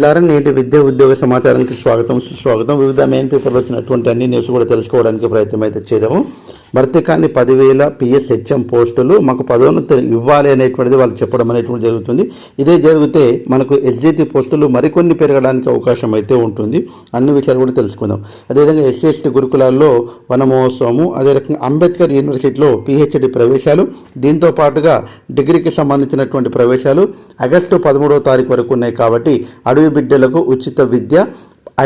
మిత్రులారా నేటి విద్యా ఉద్యోగ సమాచారానికి స్వాగతం సుస్వాగతం. వివిధ మెయిన్ పేపర్లో వచ్చినటువంటి అన్ని న్యూస్ కూడా తెలుసుకోవడానికి ప్రయత్నం అయితే చేద్దాము. భర్తీ కాని పదివేల పిఎస్హెచ్ఎం పోస్టులు మాకు పదోన్నతి ఇవ్వాలి అనేటువంటిది వాళ్ళు చెప్పడం అనేటువంటి జరుగుతుంది. ఇదే జరిగితే మనకు ఎస్జిటి పోస్టులు మరికొన్ని పెరగడానికి అవకాశం అయితే ఉంటుంది. అన్ని విషయాలు కూడా తెలుసుకుందాం. అదేవిధంగా ఎస్సీఎస్టీ గురుకులాల్లో వనమహోత్సవము అదే రకంగా అంబేద్కర్ యూనివర్సిటీలో పిహెచ్డి ప్రవేశాలు దీంతో పాటుగా డిగ్రీకి సంబంధించినటువంటి ప్రవేశాలు ఆగస్టు పదమూడవ తారీఖు వరకు ఉన్నాయి కాబట్టి అడవి బిడ్డలకు ఉచిత విద్య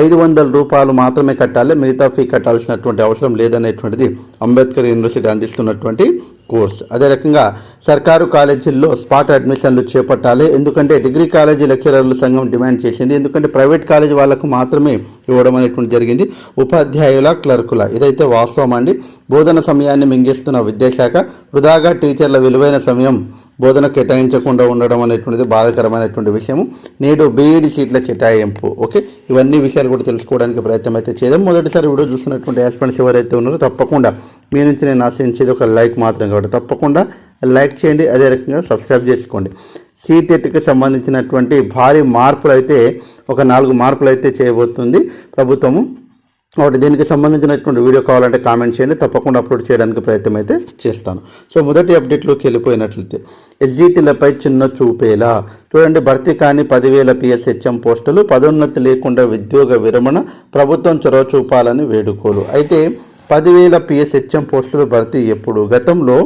ఐదు వందల రూపాయలు మాత్రమే కట్టాలి. మిగతా ఫీ కట్టాల్సినటువంటి అవసరం లేదనేటువంటిది అంబేద్కర్ యూనివర్సిటీ అందిస్తున్నటువంటి కోర్స్. అదే రకంగా సర్కారు కాలేజీల్లో స్పాట్ అడ్మిషన్లు చేపట్టాలి. ఎందుకంటే డిగ్రీ కాలేజీ లెక్చరర్ల సంఘం డిమాండ్ చేసింది. ఎందుకంటే ప్రైవేట్ కాలేజీ వాళ్ళకు మాత్రమే ఇవ్వడం అనేటువంటి జరిగింది. ఉపాధ్యాయుల క్లర్కుల. ఇదైతే వాస్తవం అండి. బోధన సమయాన్ని మింగిస్తున్న విద్యాశాఖ. వృధాగా టీచర్ల విలువైన సమయం బోధన కేటాయించకుండా ఉండడం అనేటువంటిది బాధాకరమైనటువంటి విషయం నేడు బీఈడి సీట్ల కేటాయింపు ఓకే? ఇవన్నీ విషయాలు కూడా తెలుసుకోవడానికి ప్రయత్నం అయితే చేద్దాం. మొదటిసారి వీడియో చూస్తున్నటువంటి యాస్పెంట్స్ ఎవరైతే ఉన్నారో. తప్పకుండా మీ నుంచి నేను ఆశించేది ఒక లైక్ మాత్రం కాబట్టి తప్పకుండా లైక్ చేయండి. అదే రకంగా సబ్స్క్రైబ్ చేసుకోండి. సీటెట్కి సంబంధించినటువంటి భారీ మార్పులు అయితే ఒక నాలుగు మార్పులు అయితే చేయబోతుంది. ప్రభుత్వము ఒకటి దీనికి సంబంధించినటువంటి వీడియో కావాలంటే కామెంట్ చేయండి. తప్పకుండా అప్లోడ్ చేయడానికి ప్రయత్నం అయితే చేస్తాను. సో మొదటి అప్డేట్లోకి వెళ్ళిపోయినట్లయితే ఎస్జీటీలపై చిన్న చూపేలా చూడండి భర్తీ కాని పదివేల పిఎస్హెచ్ఎం పోస్టులు పదోన్నతి లేకుండా ఉద్యోగ విరమణ ప్రభుత్వం చొరవ చూపాలని వేడుకోలు. అయితే పదివేల పిఎస్హెచ్ఎం పోస్టులు భర్తీ ఎప్పుడు? గతంలో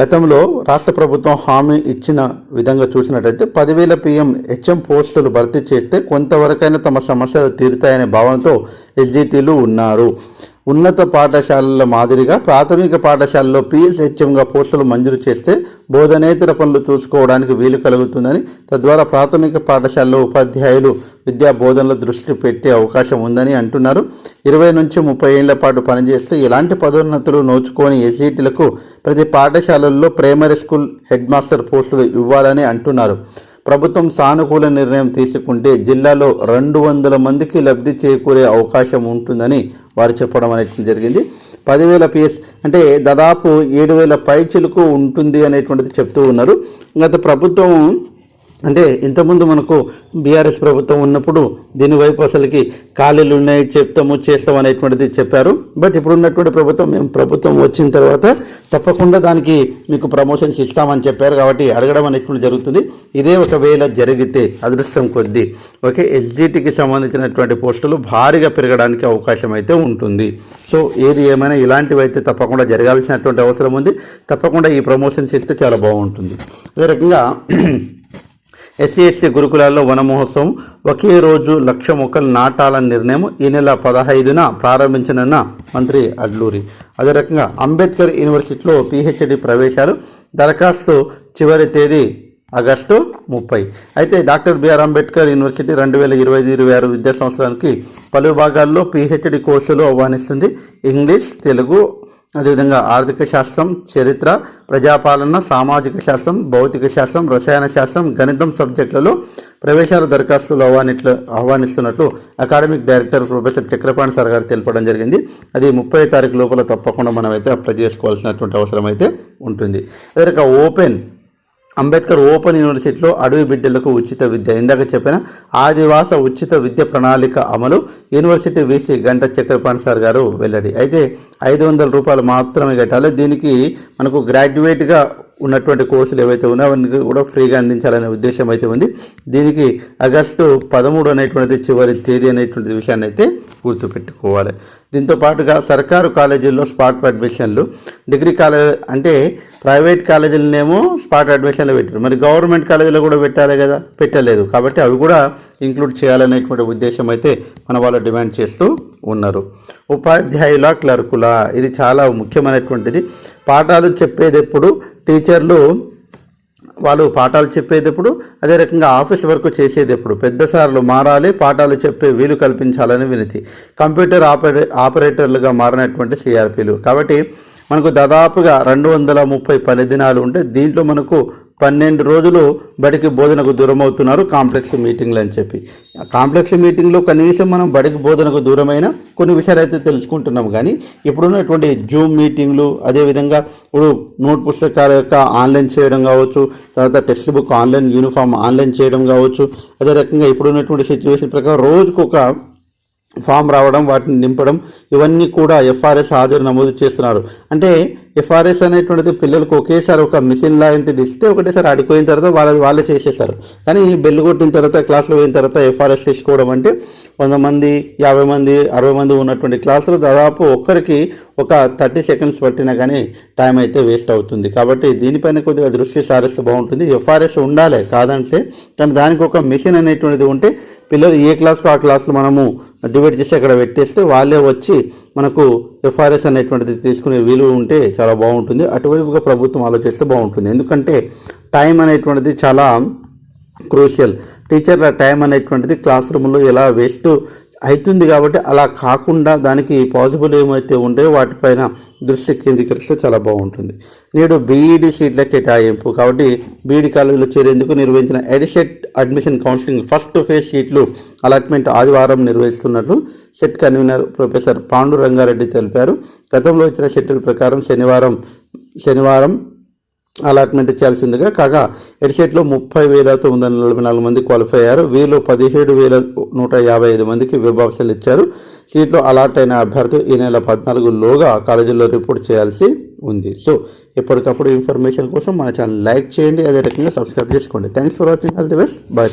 గతంలో రాష్ట్ర ప్రభుత్వం హామీ ఇచ్చిన విధంగా చూసినట్లయితే పదివేల పిఎం హెచ్ఎం పోస్టులు భర్తీ చేస్తే కొంతవరకైనా తమ సమస్యలు తీరుతాయనే భావనతో ఎస్జిటీలు ఉన్నారు. ఉన్నత పాఠశాలల మాదిరిగా ప్రాథమిక పాఠశాలలో పిఎస్హెచ్ఎంగా పోస్టులు మంజూరు చేస్తే బోధనేతర పనులు చూసుకోవడానికి వీలు కలుగుతుందని తద్వారా ప్రాథమిక పాఠశాలలో ఉపాధ్యాయులు విద్యా బోధనలో దృష్టి పెట్టే అవకాశం ఉందని అంటున్నారు. ఇరవై నుంచి ముప్పై ఏళ్ళ పాటు పనిచేస్తే ఎలాంటి పదోన్నతులు నోచుకొని ఎస్ఈటీలకు ప్రతి పాఠశాలల్లో ప్రైమరీ స్కూల్ హెడ్ మాస్టర్ పోస్టులు ఇవ్వాలని అంటున్నారు. ప్రభుత్వం సానుకూల నిర్ణయం తీసుకుంటే జిల్లాలో రెండు వందల మందికి లబ్ధి చేకూరే అవకాశం ఉంటుందని వారు చెప్పడం అనేది జరిగింది. పదివేల పిఎస్ అంటే దాదాపు ఏడు వేల పైచులకు ఉంటుంది అనేటువంటిది చెప్తూ ఉన్నారు. గత ప్రభుత్వం అంటే ఇంతకుముందు మనకు బీఆర్ఎస్ ప్రభుత్వం ఉన్నప్పుడు దీనివైపు అసలుకి ఖాళీలు ఉన్నాయి చెప్తాము చేస్తాం అనేటువంటిది చెప్పారు. బట్ ఇప్పుడు ఉన్నటువంటి ప్రభుత్వం మేము ప్రభుత్వం వచ్చిన తర్వాత తప్పకుండా దానికి మీకు ప్రమోషన్స్ ఇస్తామని చెప్పారు కాబట్టి అడగడం అనేటువంటి జరుగుతుంది. ఇదే ఒకవేళ జరిగితే అదృష్టం కొద్దీ. ఓకే ఎస్జిటికి సంబంధించినటువంటి పోస్టులు భారీగా పెరగడానికి అవకాశం అయితే ఉంటుంది. సో ఏది ఏమైనా ఇలాంటివి అయితే తప్పకుండా జరగాల్సినటువంటి అవసరం ఉంది. తప్పకుండా ఈ ప్రమోషన్స్ ఇస్తే చాలా బాగుంటుంది. అదే రకంగా ఎస్సీ ఎస్టీ గురుకులాల్లో వన మహోత్సవం ఒకే రోజు లక్ష మొక్కలు నాటాలని నిర్ణయం ఈ నెల పదహైదున ప్రారంభించనున్న మంత్రి అడ్లూరి. అదే రకంగా అంబేద్కర్ యూనివర్సిటీలో పిహెచ్డి ప్రవేశాలు దరఖాస్తు చివరి తేదీ ఆగస్టు ముప్పై. అయితే డాక్టర్ బిఆర్ అంబేద్కర్ యూనివర్సిటీ రెండు వేల ఇరవై ఐదు ఇరవై ఆరు విద్యా సంవత్సరానికి పలు విభాగాల్లో పిహెచ్డి కోర్సులు ఆహ్వానిస్తుంది. ఇంగ్లీష్ తెలుగు అదేవిధంగా ఆర్థిక శాస్త్రం చరిత్ర ప్రజాపాలన సామాజిక శాస్త్రం భౌతిక శాస్త్రం రసాయన శాస్త్రం గణితం సబ్జెక్టులలో ప్రవేశాల దరఖాస్తులు ఆహ్వానిట్లు ఆహ్వానిస్తున్నట్లు academic director professor Chakrapani sir గారు తెలపడం జరిగింది. అది ముప్పై తారీఖు లోపల తప్పకుండా మనం అయితే అప్లై చేసుకోవాల్సినటువంటి అవసరం అయితే ఉంటుంది. అదే ఓపెన్ అంబేద్కర్ ఓపెన్ యూనివర్సిటీలో అడవి బిడ్డలకు ఉచిత విద్య. ఇందాక చెప్పిన ఆదివాస ఉచిత విద్య ప్రణాళిక అమలు యూనివర్సిటీ వీసీ గంట చక్రపాణి సార్ గారు వెల్లడి. అయితే ఐదు వందల రూపాయలు మాత్రమే కట్టాలి. దీనికి మనకు గ్రాడ్యుయేట్గా ఉన్నటువంటి కోర్సులు ఏవైతే ఉన్నాయో అవన్నీ కూడా ఫ్రీగా అందించాలనే ఉద్దేశం అయితే ఉంది. దీనికి ఆగస్టు పదమూడు అనేటువంటిది చివరి తేదీ అనేటువంటి విషయాన్ని అయితే గుర్తుపెట్టుకోవాలి. దీంతో పాటుగా సర్కారు కాలేజీల్లో స్పాట్ అడ్మిషన్లు డిగ్రీ కాలేజ్ అంటే ప్రైవేట్ కాలేజీలనేమో స్పాట్ అడ్మిషన్లు పెట్టారు. మరి గవర్నమెంట్ కాలేజీలో కూడా పెట్టాలి కదా? పెట్టలేదు. కాబట్టి అవి కూడా ఇంక్లూడ్ చేయాలనేటువంటి ఉద్దేశం అయితే మన వాళ్ళు డిమాండ్ చేస్తూ ఉన్నారు. ఉపాధ్యాయుల క్లర్కుల ఇది చాలా ముఖ్యమైనటువంటిది. పాఠాలు చెప్పేది ఎప్పుడు టీచర్లు వాళ్ళు పాఠాలు చెప్పేటప్పుడు అదే రకంగా ఆఫీస్ వర్క్ చేసేటప్పుడు పెద్ద సార్లు మారాలి పాఠాలు చెప్పే వీలు కల్పించాలని వినతి. కంప్యూటర్ ఆపరే ఆపరేటర్లుగా మారినటువంటి సిఆర్పీలు కాబట్టి మనకు దాదాపుగా రెండు వందల ముప్పై పని దినాలు ఉంటే దీంట్లో మనకు పన్నెండు రోజులు బడికి బోధనకు దూరం అవుతున్నారు కాంప్లెక్స్ మీటింగ్లు అని చెప్పి. కాంప్లెక్స్ మీటింగ్లో కనీసం మనం బడికి బోధనకు దూరమైన కొన్ని విషయాలు అయితే తెలుసుకుంటున్నాం. కానీ ఇప్పుడున్నటువంటి జూమ్ మీటింగ్లు అదేవిధంగా ఇప్పుడు నోట్ పుస్తకాల యొక్క ఆన్లైన్ చేయడం కావచ్చు తర్వాత text book online uniform online చేయడం కావచ్చు అదే రకంగా ఇప్పుడున్నటువంటి సిచ్యువేషన్ ప్రకారం రోజుకొక ఫామ్ రావడం వాటిని నింపడం ఇవన్నీ కూడా ఎఫ్ఆర్ఎస్ హాజరు నమోదు చేస్తున్నారు. అంటే ఎఫ్ఆర్ఎస్ అనేటువంటిది పిల్లలకు ఒకేసారి ఒక మిషన్ లాంటిది ఇస్తే ఒకటేసారి ఆడిపోయిన తర్వాత వాళ్ళది వాళ్ళే చేసేస్తారు. కానీ బెల్లు కొట్టిన తర్వాత క్లాసులు పోయిన తర్వాత ఎఫ్ఆర్ఎస్ తీసుకోవడం అంటే వంద మంది యాభై మంది అరవై మంది ఉన్నటువంటి క్లాసులు దాదాపు ఒక్కరికి ఒక థర్టీ సెకండ్స్ పట్టినా కానీ టైం అయితే వేస్ట్ అవుతుంది. కాబట్టి దీనిపైన కొద్దిగా దృష్టి సారిస్తే బాగుంటుంది. ఎఫ్ఆర్ఎస్ ఉండాలి కాదంటే కానీ దానికి ఒక మిషన్ అనేటువంటిది ఉంటే పిల్లలు ఏ క్లాస్కు ఆ క్లాసులు మనము డివైడ్ చేసి అక్కడ పెట్టేస్తే వాళ్ళే వచ్చి మనకు ఎఫ్ఆర్ఎస్ అనేటువంటిది తీసుకునే వీలు ఉంటే చాలా బాగుంటుంది. అటువైపుగా ప్రభుత్వం ఆలోచిస్తే బాగుంటుంది. ఎందుకంటే టైం అనేటువంటిది చాలా క్రూషియల్. టీచర్ల టైం అనేటువంటిది క్లాస్ రూమ్లో ఎలా వేస్ట్ అవుతుంది కాబట్టి అలా కాకుండా దానికి పాజిబుల్ ఏమైతే ఉంటాయో వాటిపైన దృష్టి కేంద్రీకరిస్తే చాలా బాగుంటుంది. నేడు బీఈడి సీట్ల కేటాయింపు కాబట్టి బీఈడి కాలేజీలో చేరేందుకు నిర్వహించిన EdCET admission counselling first phase సీట్లు అలాట్మెంట్ ఆదివారం నిర్వహిస్తున్నట్లు CET convener professor Pandu Rangareddy తెలిపారు. గతంలో ఇచ్చిన షెడ్యూల్ ప్రకారం శనివారం శనివారం అలాట్మెంట్ చేయాల్సిందిగా కాగా ఎడిసెట్లో ముప్పై వేల తొమ్మిది వందల నలభై నాలుగు మంది క్వాలిఫై అయ్యారు. వీరిలో పదిహేడు వేల నూట యాభై ఐదు మందికి వెబ్ ఆప్షన్లు ఇచ్చారు. సీట్లో అలాట్ అయిన అభ్యర్థులు ఈ నెల పద్నాలుగులోగా కాలేజీలో రిపోర్ట్ చేయాల్సి ఉంది. సో ఎప్పటికప్పుడు ఇన్ఫర్మేషన్ కోసం మన ఛానల్ లైక్ చేయండి. అదే రకంగా సబ్స్క్రైబ్ చేసుకోండి. Thanks for watching. All the best. Bye